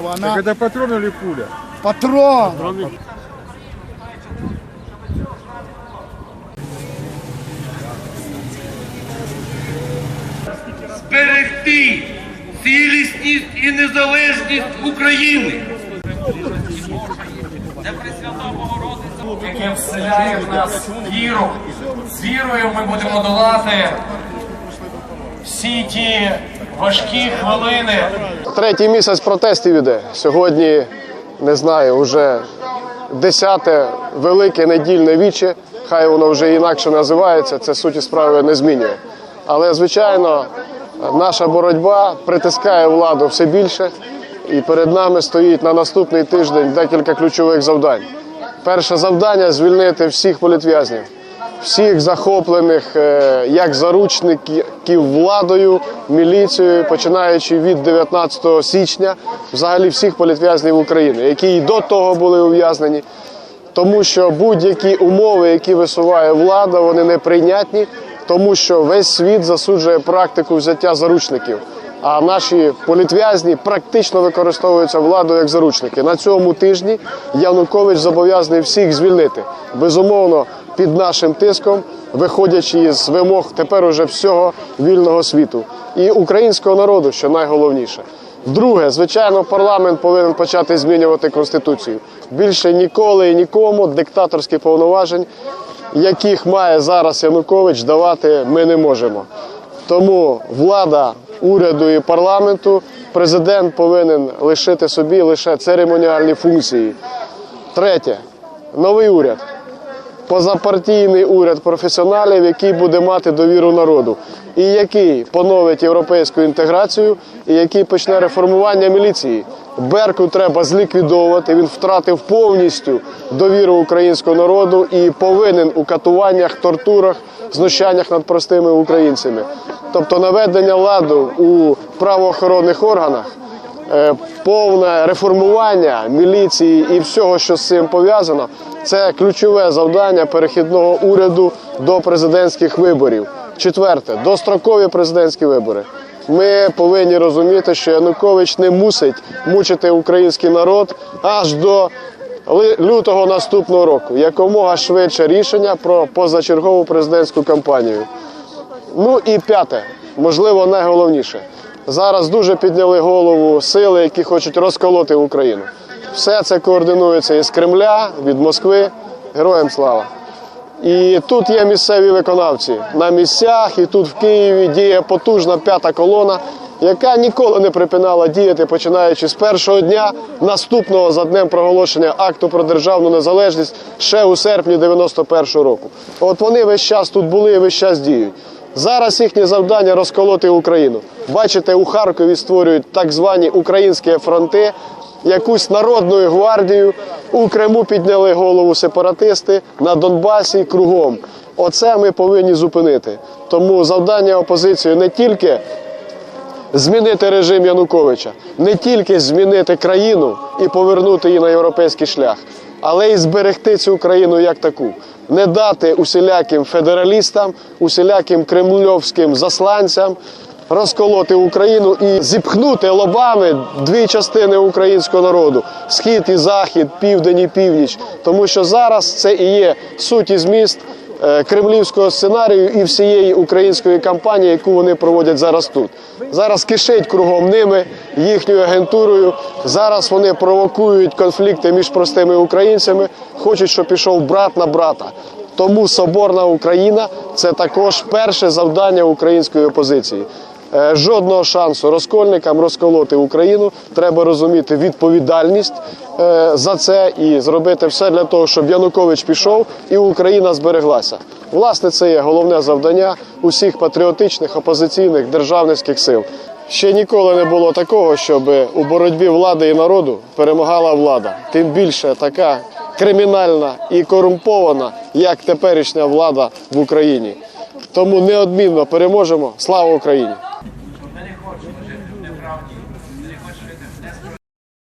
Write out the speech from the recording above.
Она Так это патрон или пуля? патрон. зберегти цілісність і незалежність України. яке вселяє в нас віру. З вірою ми будемо долати всі ті важкі хвилини. Третій місяць протестів іде. Сьогодні, не знаю, вже десяте велике недільне віче. Хай воно вже інакше називається, це суті справи не змінює. Але, звичайно, наша боротьба притискає владу все більше, і перед нами стоїть на наступний тиждень декілька ключових завдань. Перше завдання звільнити всіх політв'язнів, всіх захоплених е, як заручників владою, міліцією, починаючи від 19 січня, взагалі всіх політв'язнів України, які і до того були ув'язнені. Тому що будь-які умови, які висуває влада, вони неприйнятні, тому що весь світ засуджує практику взяття заручників. А наші політв'язні практично використовуються владою як заручники. На цьому тижні Янукович зобов'язаний всіх звільнити. Безумовно, під нашим тиском, виходячи із вимог тепер уже всього вільного світу і українського народу, що найголовніше. Друге, звичайно, парламент повинен почати змінювати конституцію. Більше ніколи і нікому диктаторські повноважень, яких має зараз Янукович, давати ми не можемо. Тому влада уряду і парламенту, президент повинен лишити собі лише церемоніальні функції. Третє, новий уряд позапартійний уряд професіоналів, який буде мати довіру народу, і який поновить європейську інтеграцію, і який почне реформування міліції. Берку треба зліквідовувати. Він втратив повністю довіру українського народу і повинен у катуваннях, тортурах, знущаннях над простими українцями. Тобто наведення ладу у правоохоронних органах. Е, повне реформування міліції і всього, що з цим пов'язано, це ключове завдання перехідного уряду до президентських виборів. Четверте, дострокові президентські вибори. Ми повинні розуміти, що Янукович не мусить мучити український народ аж до лютого наступного року. Якомога швидше рішення про позачергову президентську кампанію. Ну і п'яте, можливо, найголовніше. Зараз дуже підняли голову сили, які хочуть розколоти Україну. Все це координується із Кремля, від Москви. Героям слава! І тут є місцеві виконавці на місцях, і тут в Києві діє потужна п'ята колона, яка ніколи не припинала діяти, починаючи з першого дня наступного за днем проголошення акту про державну незалежність ще у серпні 91-го року. От вони весь час тут були і весь час діють. Зараз їхнє завдання розколоти Україну. Бачите, у Харкові створюють так звані українські фронти, якусь народною гвардію. У Криму підняли голову сепаратисти на Донбасі кругом. Оце ми повинні зупинити. Тому завдання опозиції не тільки змінити режим Януковича, не тільки змінити країну і повернути її на європейський шлях, але й зберегти цю країну як таку, не дати усіляким федералістам, усіляким кремльовським засланцям. Розколоти Україну і зіпхнути лобами дві частини українського народу схід і захід, південь і північ. Тому що зараз це і є суть і зміст е, кремлівського сценарію і всієї української кампанії, яку вони проводять зараз тут. Зараз кишить кругом ними, їхньою агентурою. Зараз вони провокують конфлікти між простими українцями, хочуть, щоб пішов брат на брата. Тому соборна Україна це також перше завдання української опозиції. Е, Жодного шансу розкольникам розколоти Україну. Треба розуміти відповідальність е, за це і зробити все для того, щоб Янукович пішов і Україна збереглася. Власне, це є головне завдання усіх патріотичних опозиційних державницьких сил. Ще ніколи не було такого, щоб у боротьбі влади і народу перемагала влада. Тим більше така кримінальна і корумпована, як теперішня влада в Україні. Тому неодмінно переможемо. Слава Україні!